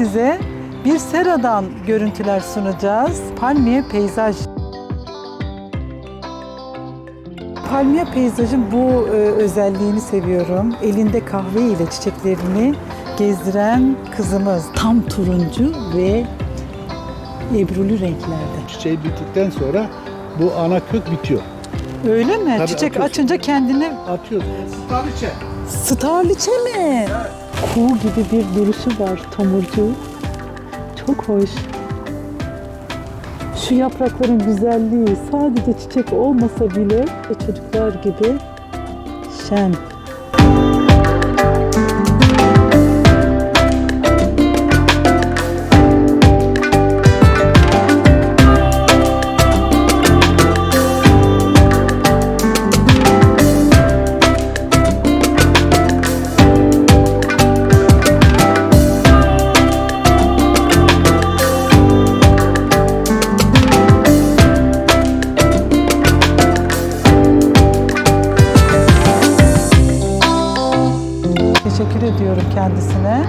Viyana'dan görüntüler sunacağız. Palmiye peyzaj. Palmiye peyzajın bu e, özelliğini seviyorum. Elinde kahve ile çiçeklerini gezdiren kızımız. Tam turuncu ve ebrulu renklerde. Çiçeği bittikten sonra bu ana kök bitiyor. Öyle mi? Tabii, Çiçek atıyorsun. açınca kendini Atıyoruz. Staliçe. Starliçe mi? Kuğu gibi bir duruşu var tomurcuğu. Çok hoş. Şu yaprakların güzelliği sadece çiçek olmasa bile çocuklar gibi şen. Ediyorum kendisine.